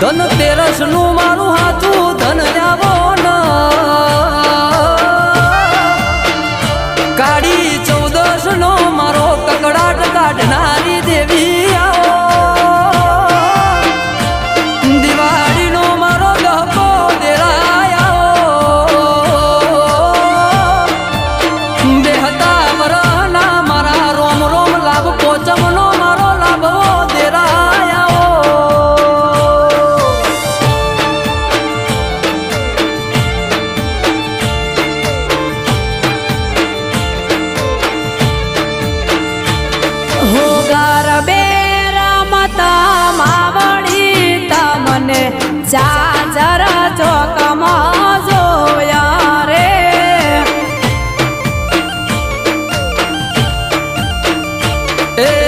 ધન તેરસનું મારું લ્યાવો ચાચર ચોકમાં જોયા રે એ